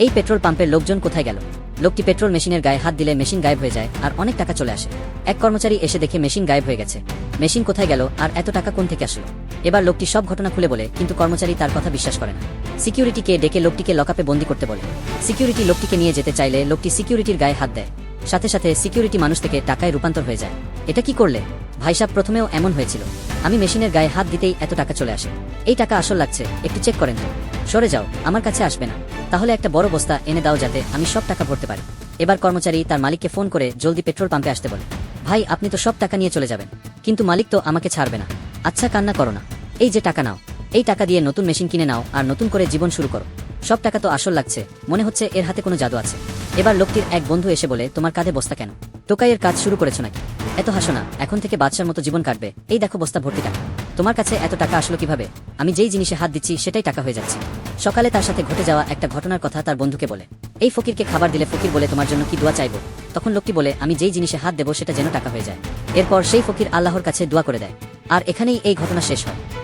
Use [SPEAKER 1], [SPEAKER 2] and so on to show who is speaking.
[SPEAKER 1] এই পেট্রোল পাম্পের লোকজন কোথায় গেল? লোকটি পেট্রোল মেশিনের গায়ে হাত দিলে মেশিন গায়েব হয়ে যায় আর অনেক টাকা চলে আসে। এক কর্মচারী এসে দেখে মেশিন গায়েব হয়ে গেছে। মেশিন কোথায় গেল আর এত টাকা কোন থেকে আসলো? এবার লোকটি সব ঘটনা খুলে বলে, কিন্তু কর্মচারী তার কথা বিশ্বাস করে না। সিকিউরিটিকে ডেকে লোকটিকে লকআপে বন্দি করতে বলে। সিকিউরিটি লোকটিকে নিয়ে যেতে চাইলে লোকটি সিকিউরিটির গায়ে হাত দেয়। সাথে সাথে সিকিউরিটি মানুষ থেকে টাকায় রূপান্তর হয়ে যায়। এটা কি করলে? ভাইসাব প্রথমেও এমন হয়েছিল। আমি মেশিনের গায়ে হাত দিতেই এত টাকা চলে আসে। এই টাকা আসল লাগছে, একটু চেক করেন। সরে যাও, আমার কাছে আসবে না। তাহলে একটা বড় বস্তা এনে দাও যাতে আমি সব টাকা ভরতে পারি। এবার কর্মচারী তার মালিককে ফোন করে জলদি পেট্রোল পাম্পে আসতে বলে, ভাই, আপনি তো সব টাকা নিয়ে চলে যাবেন, কিন্তু মালিক তো আমাকে ছাড়বে না। আচ্ছা কান্না করো না। এই যে টাকা নাও, এই টাকা দিয়ে নতুন মেশিন কিনে নাও আর নতুন করে জীবন শুরু করো। সব টাকা তো আসল লাগছে, মনে হচ্ছে এর হাতে কোনো জাদু আছে। এবার লোকটির এক বন্ধু এসে বলে, তোমার কাঁধে বস্তা কেন? টোকাইয়ের কাজ শুরু করেছ নাকি? এত হাসো না, এখন থেকে বাচ্চার মতো জীবন কাটবে। এই দেখো বস্তা ভর্তি টাকা। তোমার কাছে এত টাকা আসলো কীভাবে? আমি যেই জিনিসে হাত দিচ্ছি, সেটাই টাকা হয়ে যাচ্ছে। সকালে তার সাথে ঘটে যাওয়া একটা ঘটনার কথা তার বন্ধুকে বলে। এই ফকিরকে খাবার দিলে ফকির বলে, তোমার জন্য কি দোয়া চাইব? তখন লোকটি বলে, আমি যেই জিনিসে হাত দেবো, সেটা যেন টাকা হয়ে যায়। এরপর সেই ফকির আল্লাহর কাছে দোয়া করে দেয়। আর এখানেই এই ঘটনা শেষ হয়।